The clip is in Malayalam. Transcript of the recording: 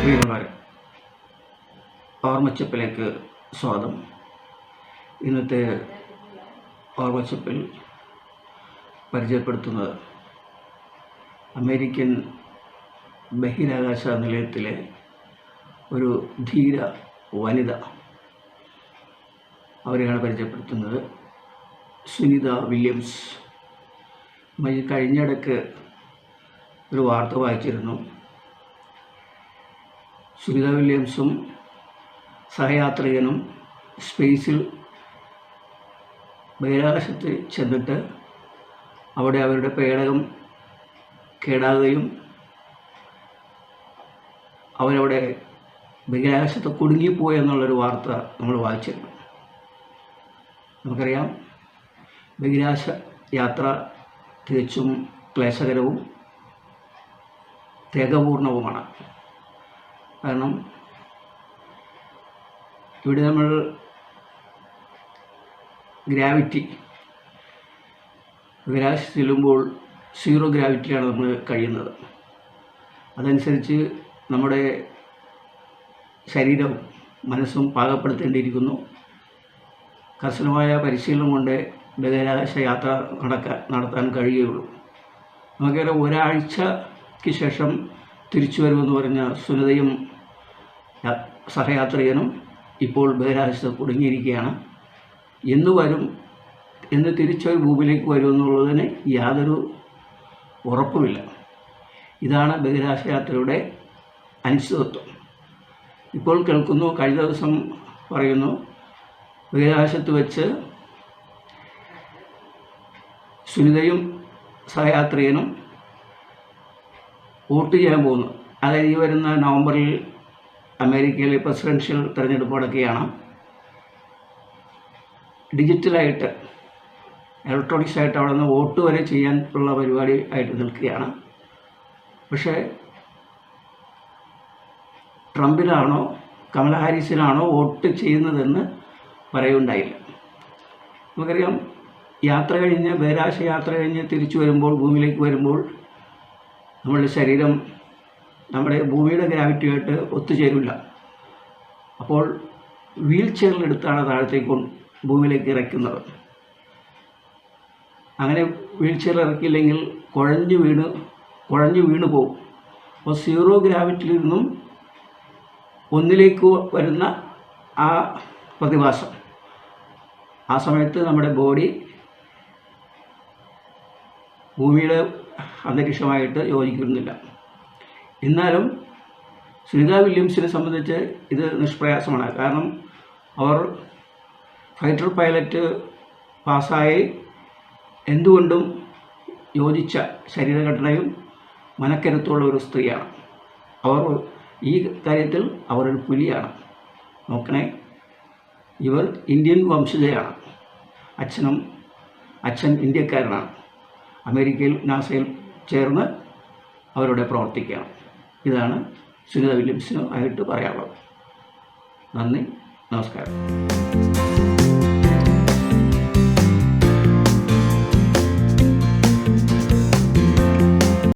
പ്രിയമുള്ളവരെ ഓർമ്മച്ചപ്പിലേക്ക് സ്വാഗതം. ഇന്നത്തെ ഓർമ്മച്ചപ്പിൽ പരിചയപ്പെടുത്തുന്നത് അമേരിക്കൻ ബഹിരാകാശ നിലയത്തിലെ ഒരു ധീര വനിത. അവരെയാണ് പരിചയപ്പെടുത്തുന്നത്. സുനിത വില്യംസ്. കഴിഞ്ഞിടക്ക് ഒരു വാർത്ത വായിച്ചിരുന്നു. സുനിത വില്യംസും സഹയാത്രികനും സ്പേസിൽ ബഹിരാകാശത്ത് ചെന്നിട്ട് അവിടെ അവരുടെ പേടകം കേടാകുകയും അവരവിടെ ബഹിരാകാശത്ത് കുടുങ്ങിപ്പോയി എന്നുള്ളൊരു വാർത്ത നമ്മൾ വായിച്ചിരുന്നു. നമുക്കറിയാം ബഹിരാകാശ യാത്ര തികച്ചും ക്ലേശകരവും ത്യാഗപൂർണവുമാണ് കാരണം ഇവിടെ നമ്മൾ ഗ്രാവിറ്റി ബഹിരാകാശത്ത് ചെല്ലുമ്പോൾ സീറോ ഗ്രാവിറ്റിയാണ് നമ്മൾ കഴിയുന്നത്. അതനുസരിച്ച് നമ്മുടെ ശരീരവും മനസ്സും പാകപ്പെടുത്തേണ്ടിയിരിക്കുന്നു. കർശനമായ പരിശീലനം കൊണ്ട് ബഹിരാകാശ യാത്ര നടക്കാൻ നടത്താൻ കഴിയുകയുള്ളൂ. നമുക്കറിയാം ഒരാഴ്ചയ്ക്ക് ശേഷം തിരിച്ചു വരുമെന്ന് പറഞ്ഞ സുനിതയും സഹയാത്രികനും ഇപ്പോൾ ബഹിരാകാശത്ത് കുടുങ്ങിയിരിക്കുകയാണ്. എന്ന് വരും എന്ന് തിരിച്ചൊരു ഭൂമിയിലേക്ക് വരുമെന്നുള്ളതിന് യാതൊരു ഉറപ്പുമില്ല. ഇതാണ് ബഹിരാകാശ യാത്രയുടെ അനിശ്ചിതത്വം. ഇപ്പോൾ കേൾക്കുന്നു കഴിഞ്ഞ ദിവസം പറയുന്നു ബഹിരാകാശത്ത് വെച്ച് സുനിതയും സഹയാത്രികനും വോട്ട് ചെയ്യാൻ പോകുന്നു. അതായത് ഈ വരുന്ന നവംബറിൽ അമേരിക്കയിലെ പ്രസിഡൻഷ്യൽ തെരഞ്ഞെടുപ്പ് ഡിജിറ്റലായിട്ട് ഇലക്ട്രോണിക്സ് ആയിട്ട് അവിടെ നിന്ന് വോട്ട് വരെ ചെയ്യാൻ ഉള്ള പരിപാടി ആയിട്ട് നിൽക്കുകയാണ്. പക്ഷേ ട്രംപിനാണോ കമല ഹാരിസിനാണോ വോട്ട് ചെയ്യുന്നതെന്ന് പറയുണ്ടായില്ല. നമുക്കറിയാം യാത്ര കഴിഞ്ഞ് ബഹിരാശ യാത്ര കഴിഞ്ഞ് തിരിച്ചു വരുമ്പോൾ ഭൂമിയിലേക്ക് വരുമ്പോൾ നമ്മളുടെ ശരീരം നമ്മുടെ ഭൂമിയുടെ ഗ്രാവിറ്റിയായിട്ട് ഒത്തുചേരില്ല. അപ്പോൾ വീൽ ചെയറിലെടുത്താണ് താഴത്തേക്ക് ഭൂമിയിലേക്ക് ഇറക്കുന്നത്. അങ്ങനെ വീൽ ചെയർ ഇറക്കിയില്ലെങ്കിൽ കുഴഞ്ഞു വീണ് കുഴഞ്ഞു വീണ് പോകും അപ്പോൾ സീറോ ഗ്രാവിറ്റിയിൽ നിന്നും ഒന്നിലേക്ക് വരുന്ന ആ പ്രതിഭാസം. ആ സമയത്ത് നമ്മുടെ ബോഡി ഭൂമിയുടെ അന്തരീക്ഷമായിട്ട് യോജിക്കുന്നില്ല. എന്നാലും സുനിത വില്യംസിനെ സംബന്ധിച്ച് ഇത് നിഷ്പ്രയാസമാണ്. കാരണം അവർ ഫൈറ്റർ പൈലറ്റ് പാസ്സായി എന്തുകൊണ്ടും യോജിച്ച ശരീരഘടനയും മനക്കരുത്തുള്ള ഒരു സ്ത്രീയാണ്. അവർ ഈ കാര്യത്തിൽ അവർ ഒരു പുലിയാണ്. നോക്കണേ ഇവർ ഇന്ത്യൻ വംശജയാണ്. അച്ഛനും അച്ഛൻ ഇന്ത്യക്കാരനാണ്. അമേരിക്കയിൽ നാസയിൽ ചേർന്ന് അവരുടെ പ്രവർത്തിക്കണം ഇതാണ് സുനിത വില്യംസിന് ആയിട്ട് പറയാനുള്ളത്. നന്ദി നമസ്കാരം.